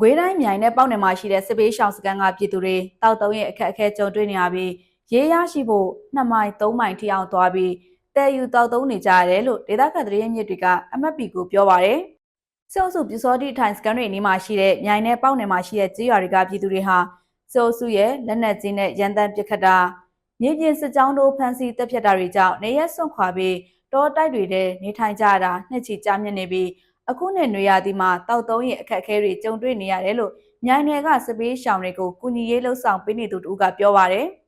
ကွေးတိုင်းမြိုင်နဲ့ပေါက်နယ်မှာရှိတဲ့စစ်ပေးရှောင်းစကန်ကပြည်သူတွေတောက်တုံးရဲ့အခက်အခဲကြုံတွေ့နေရပြီးရေးရရှိဖို့2မိုင်3မိုင်ထိအောင်သွားပြီးတဲယူတောက်တုံးနေကြရတယ်လို့ဒေသခံသတင်းမြစ်တွေကအမတ်ပီကိုပြောပါရယ်စေအုပ်စုပြူစောတိထိုင်စကန်တွေနေမှာရှိတဲ့မြိုင်နဲ့ပေါက်နယ်မှာရှိတဲ့ကြေးရွာတွေကပြည်သူတွေဟာစေအုပ်စုရဲ့လက်နက်ကြီးနဲ့ရန်တမ်းပစ်ခတ်တာမြေပြင်စစ်ကြောင်းတို့ဖမ်းဆီးတပ်ဖြတ်တာတွေကြောင့်နေရက်စွန့်ခွာပြီးတောတိုက်တွေထဲနေထိုင်ကြရတာနှစ်ချီကြာမြင့်နေပြီး အခုနဲ့နွေရာသီမှာတောက်သုံးရဲ့အခက်အခဲတွေကြုံတွေ့နေရတယ်လို့မြိုင်နယ်ကစပေးရှောင်တွေကိုကုညီရေးလှုပ်ဆောင်ပေးနေသူတို့ကပြောပါရယ်။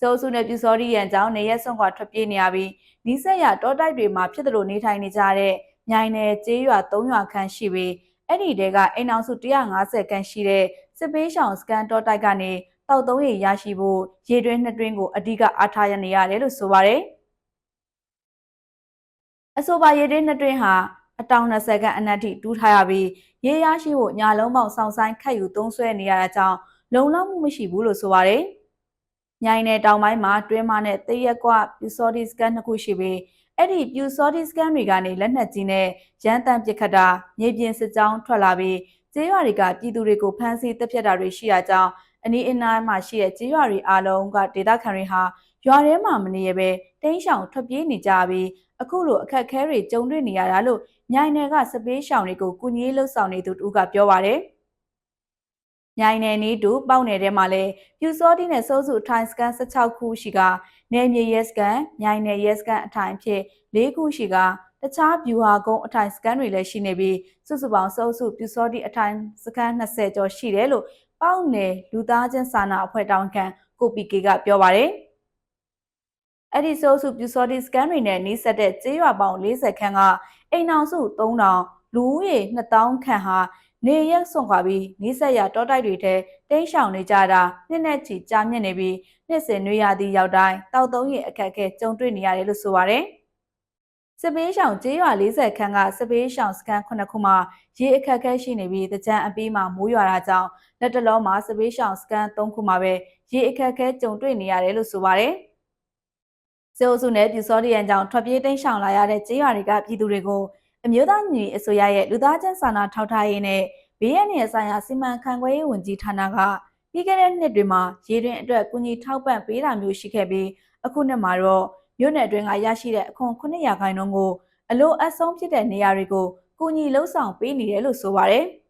စိုးစုနဲ့ပြူစောရီရန်ကြောင့်နေရက်စွန့်ခွာထွက်ပြေးနေရပြီးနီးစက်ရတောတိုက်တွေမှာဖြစ်သလိုနေထိုင်နေကြတဲ့မြိုင်နယ်ကျေးရွာ၃ရွာခန့်ရှိပြီးအဲ့ဒီတဲကအိမ်အောင်စု150ခန့်ရှိတဲ့စပေးရှောင်စကန်တောတိုက်ကနေတောက်သုံးရရရှိဖို့ရေတွင်းနှစ်တွင်းကိုအဓိကအားထားရနေရတယ်လို့ဆိုပါရယ်။အဆိုပါရေတွင်းနှစ်တွင်းဟာ အတောင်20ခန့်အနက်ထိတူးထားရပြီးရေရရှိဖို့ညာလုံးပေါက်ဆောင်ဆိုင်ခတ်ယူသုံးဆွဲနေရတာကြောင့်လုံလောက်မှုမရှိဘူးလို့ဆိုပါတယ်။မြိုင်နယ်တောင်ပိုင်းမှာတွင်းမနဲ့တရက်ကွပြူစောဒီစကန်နှစ်ခုရှိပြီးအဲ့ဒီပြူစောဒီစကန်တွေကနေလက်နက်ကြီးနဲ့ရန်တမ်းပစ်ခတ်တာမြေပြင်စစ်ကြောင်းထွက်လာပြီးကျေးရွာတွေကပြည်သူတွေကိုဖမ်းဆီးတပ်ဖြတ်တာတွေရှိတာကြောင့်အနီးအနားမှာရှိတဲ့ကျေးရွာတွေအားလုံးကဒေသခံတွေဟာရွာထဲမှာမနေရပဲတင်းရှောင်ထွက်ပြေးနေကြပြီး အခုလိုအခက်အခဲတွေကြုံတွေ့နေရတာလို့မြိုင်နယ်ကစပေးရှောင်တွေကိုကုညီလှုပ်ဆောင်နေသူတူကပြောပါရယ်မြိုင်နယ်နီးတူပေါက်နယ်ထဲမှာလဲပြူစောတိနဲ့စိုးစုထိုင်စကန်16ခုရှိကနယ်မြေရဲစကန်မြိုင်နယ်ရဲစကန်အထိုင်ဖြစ်၄ခုရှိကတခြားဗျူဟာကုန်းအထိုင်စကန်တွေလည်းရှိနေပြီးစုစုပေါင်းစိုးစုပြူစောတိအထိုင်စကန်20ကျော်ရှိတယ်လို့ပေါက်နယ်လူသားချင်းစာနာအဖွဲ့တောင်းခံကိုပီကေကပြောပါရယ် အဲ့ဒီဆိုးစုပြူစော်ဒီစကန်တွေနဲ့နှိစက်တဲ့ကျေးရွာပေါင်း40ခန်းကအိမ်အောင်စု3000လူဦးရေ2000ခန့်ဟာနေရက်စွန့်ခွာပြီးနှိစက်ရတောတိုက်တွေထဲတိမ်းရှောင်နေကြတာနှစ်နဲ့ချီကြာမြင့်နေပြီးနှစ်စဉ်နွေရာသီရောက်တိုင်းတောက်သုံးရင်အခက်အခဲကြုံတွေ့နေရတယ်လို့ဆိုပါတယ်စပေးရှောင်ကျေးရွာ40ခန်းကစပေးရှောင်စကန်9ခုမှာရေအခက်အခဲရှိနေပြီးတကြံအပြီးမှာမိုးရွာတာကြောင့်လက်တလုံးမှာစပေးရှောင်စကန်3ခုမှာပဲရေအခက်အခဲကြုံတွေ့နေရတယ်လို့ဆိုပါတယ် စေအုပ်စုနဲ့ပြူစောဒီယန်ကြောင့်ထွက်ပြေးတိမ်းရှောင်လာရတဲ့ကျေးရွာတွေကပြည်သူတွေကိုအမျိုးသားညီအစိုးရရဲ့လူသားချင်းစာနာထောက်ထားရေးနဲ့ဘေးရန်နယ်ဆိုင်ရာစီမံခန့်ခွဲရေးဝန်ကြီးဌာနကပြီးခဲ့တဲ့နှစ်တွေမှာရေတွင်အတွက်ကူညီထောက်ပံ့ပေးတာမျိုးရှိခဲ့ပြီးအခုနှစ်မှာတော့မြို့နယ်အတွင်းကရရှိတဲ့အခွန်900ခိုင်နှုန်းကိုအလို့အဆုံးဖြစ်တဲ့နေရာတွေကိုကူညီလှုပ်ဆောင်ပေးနေတယ်လို့ဆိုပါတယ်။